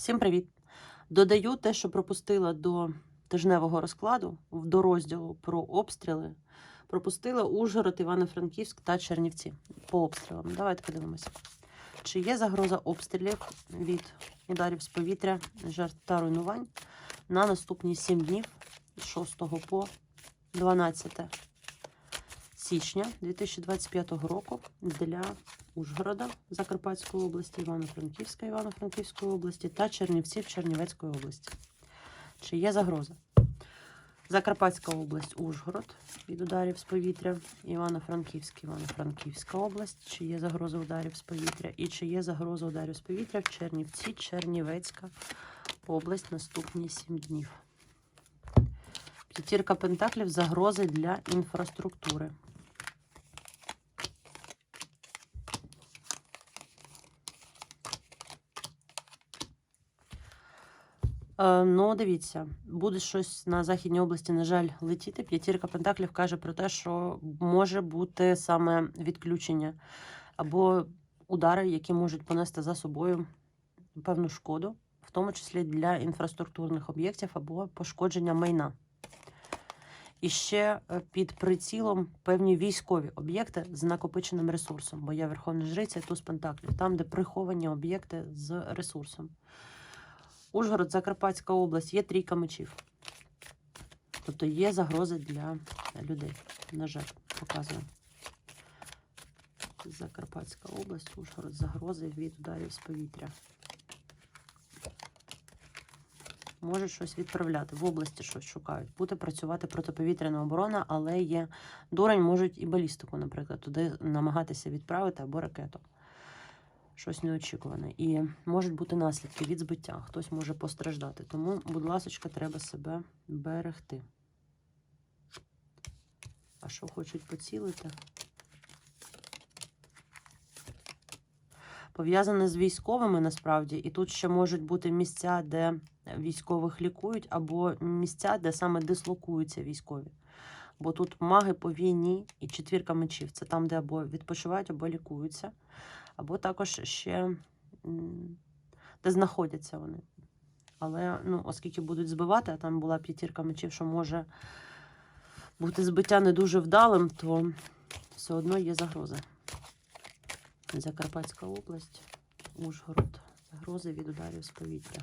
Всім привіт! Додаю те, що пропустила до тижневого розкладу до розділу про обстріли. Пропустила Ужгород, Івано-Франківськ та Чернівці по обстрілам. Давайте подивимося. Чи є загроза обстрілів від ударів з повітря, жертв та руйнувань на наступні 7 днів з 6 по 12 січня 2025 року для Ужгорода Закарпатської області, Івано-Франківська Івано-Франківської області та Чернівців Чернівецької області. Чи є загроза? Закарпатська область, Ужгород від ударів з повітря, Івано-Франківська, Івано-Франківська область, чи є загроза ударів з повітря, і чи є загроза ударів з повітря в Чернівці, Чернівецька область наступні 7 днів. П'ятірка пентаклів загрози для інфраструктури. Ну, дивіться, буде щось на Західній області, на жаль, летіти. П'ятірка Пентаклів каже про те, що може бути саме відключення або удари, які можуть понести за собою певну шкоду, в тому числі для інфраструктурних об'єктів або пошкодження майна. І ще е, під прицілом певні військові об'єкти з накопиченим ресурсом, бо я Верховна Жриця, туз Пентаклів, там, де приховані об'єкти з ресурсом. Ужгород, Закарпатська область, є трійка мечів. Тобто є загрози для людей. На жаль, показую. Закарпатська область, Ужгород, загрози від ударів з повітря. Можуть щось відправляти, в області щось шукають. Буде працювати протиповітряна оборона, але є дурень, можуть і балістику, наприклад, туди намагатися відправити або ракету щось неочікуване. І можуть бути наслідки від збиття. Хтось може постраждати. Тому, будь ласка, треба себе берегти. А що хочуть поцілити? Пов'язане з військовими насправді, і тут ще можуть бути місця, де військових лікують, або місця, де саме дислокуються військові. Бо тут маги по війні і четвірка мечів. Це там, де або відпочивають, або лікуються або також ще де знаходяться вони. Але ну, оскільки будуть збивати, а там була п'ятірка мечів, що може бути збиття не дуже вдалим, то все одно є загроза. Закарпатська область, Ужгород. Загрози від ударів з повітря.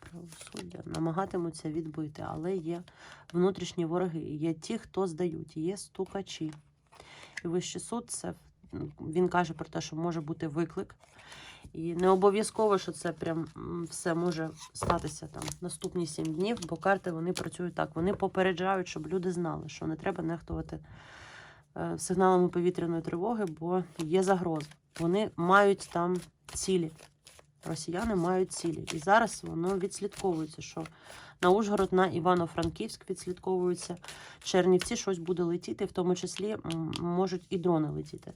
Правосуддя намагатимуться відбити, але є внутрішні вороги, є ті, хто здають, є стукачі. І вищий суд це він каже про те, що може бути виклик. І не обов'язково, що це прям все може статися там наступні сім днів, бо карти вони працюють так. Вони попереджають, щоб люди знали, що не треба нехтувати е, сигналами повітряної тривоги, бо є загроза. Вони мають там цілі. Росіяни мають цілі. І зараз воно відслідковується, що на Ужгород, на Івано-Франківськ відслідковується. Чернівці щось буде летіти, в тому числі можуть і дрони летіти,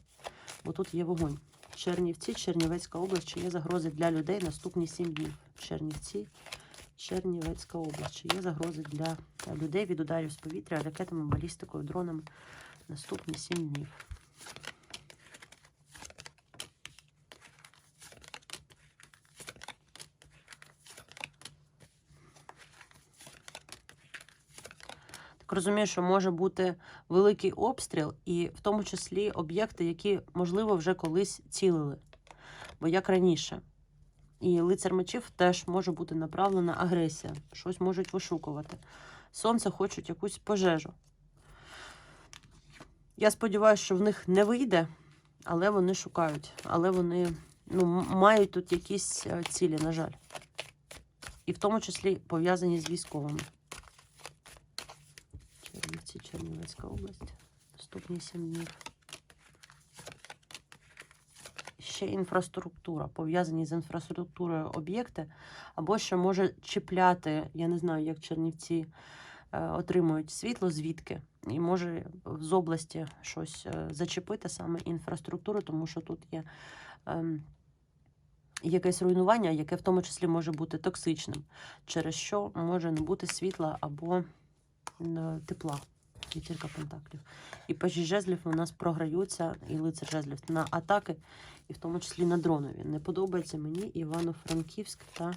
бо тут є вогонь. Чернівці, Чернівецька область, чи є загрози для людей наступні сім днів. Чернівці, Чернівецька область, чи є загрози для людей від ударів з повітря, ракетами, балістикою, дронами наступні сім днів. Розумію, що може бути великий обстріл, і в тому числі об'єкти, які, можливо, вже колись цілили. Бо як раніше. І лицар мечів теж може бути направлена агресія, щось можуть вишукувати. Сонце хочуть якусь пожежу. Я сподіваюся, що в них не вийде, але вони шукають. Але вони ну, мають тут якісь е, цілі, на жаль. І в тому числі пов'язані з військовими. Чернівці, Чернівецька область. Наступні сім днів. Ще інфраструктура, пов'язані з інфраструктурою об'єкти, або що може чіпляти, я не знаю, як Чернівці е, отримують світло, звідки, і може з області щось е, зачепити саме інфраструктуру, тому що тут є ем, якесь руйнування, яке в тому числі може бути токсичним, через що може не бути світла або е, тепла. П'ятірка пентаклів. І пажі жезлів у нас програються, і лицар жезлів на атаки і в тому числі на дронові. Не подобається мені Івано-Франківськ та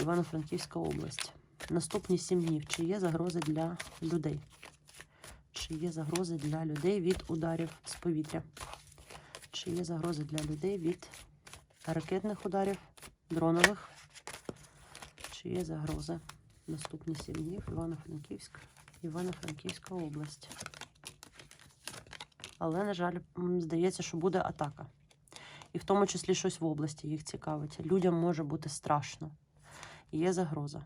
Івано-Франківська область. Наступні сім днів. Чи є загрози для людей? Чи є загрози для людей від ударів з повітря? Чи є загрози для людей від ракетних ударів, дронових? Чи є загрози? Наступні сім днів Івано-Франківськ, Івано-Франківська область. Але, на жаль, здається, що буде атака. І в тому числі щось в області їх цікавить. Людям може бути страшно. Є загроза.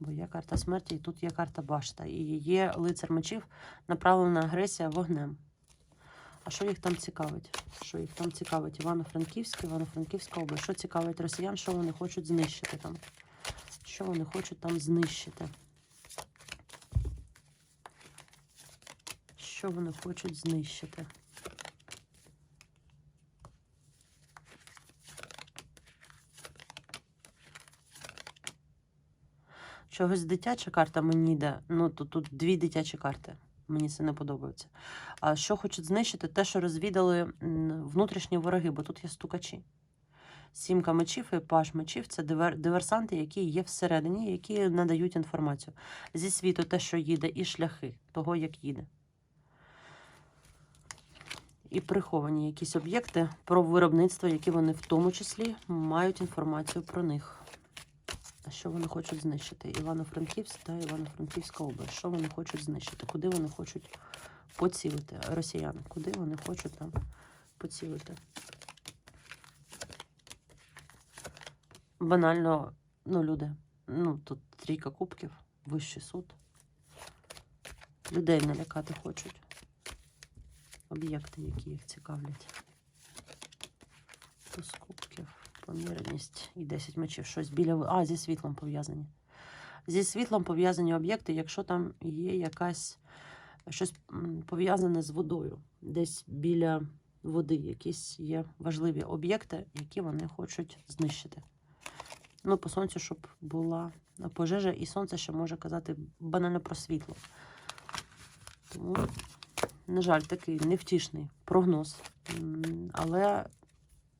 Бо є карта смерті, і тут є карта башта. І є лицар мечів, направлена агресія вогнем. А що їх там цікавить? Що їх там цікавить? Івано-Франківська, Івано-Франківська область. Що цікавить росіян, що вони хочуть знищити там? Що вони хочуть там знищити? Що вони хочуть знищити? Чогось дитяча карта мені йде. Ну, тут, тут дві дитячі карти. Мені це не подобається. А що хочуть знищити? Те, що розвідали внутрішні вороги, бо тут є стукачі. Сімка мечів і паш мечів це дивер- диверсанти, які є всередині, які надають інформацію. Зі світу те, що їде, і шляхи того, як їде. І приховані якісь об'єкти про виробництво, які вони в тому числі мають інформацію про них. Що вони хочуть знищити? Івано-Франківськ та Івано-Франківська область. Що вони хочуть знищити? Куди вони хочуть поцілити? Росіяни, куди вони хочуть там поцілити? Банально, ну, люди. Ну, тут трійка кубків, вищий суд. Людей налякати хочуть. Об'єкти, які їх цікавлять. Туз кубків, помірність і 10 мечів. Щось біля. А, зі світлом пов'язані. Зі світлом пов'язані об'єкти, якщо там є якась щось пов'язане з водою. Десь біля води якісь є важливі об'єкти, які вони хочуть знищити. Ну, по сонцю, щоб була пожежа, і сонце ще може казати банально про світло. Тому, на жаль, такий невтішний прогноз. Але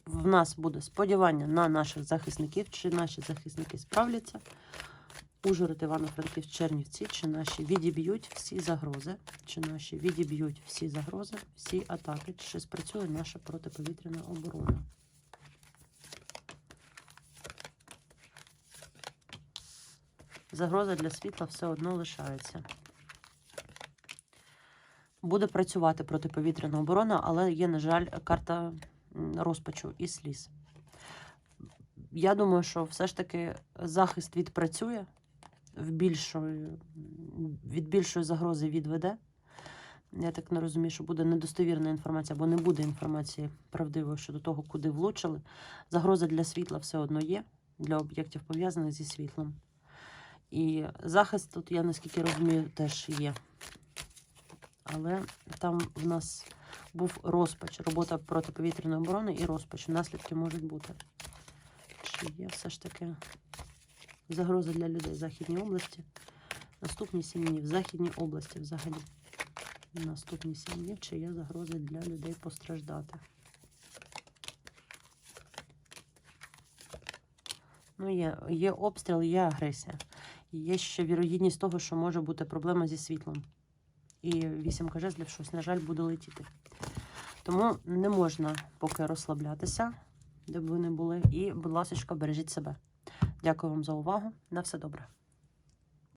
в нас буде сподівання на наших захисників, чи наші захисники справляться. Ужгород, Івано-Франківськ, Чернівці, чи наші відіб'ють всі загрози, чи наші відіб'ють всі загрози, всі атаки, чи спрацює наша протиповітряна оборона. Загроза для світла все одно лишається. Буде працювати протиповітряна оборона, але є, на жаль, карта розпачу і сліз. Я думаю, що все ж таки захист відпрацює в більшої, від більшої загрози відведе. Я так не розумію, що буде недостовірна інформація, або не буде інформації правдивої щодо того, куди влучили. Загроза для світла все одно є, для об'єктів пов'язаних зі світлом. І захист тут, я наскільки розумію, теж є. Але там в нас був розпач, робота протиповітряної оборони і розпач. Наслідки можуть бути. Чи є все ж таки загроза для людей в Західній області? Наступні сім днів в Західній області взагалі. Наступні сім днів, чи є загроза для людей постраждати? Ну, є, є обстріл, є агресія. Є ще вірогідність того, що може бути проблема зі світлом. І вісімка жезлів щось, на жаль, буде летіти. Тому не можна поки розслаблятися, де б ви не були. І, будь ласка, бережіть себе. Дякую вам за увагу. На все добре.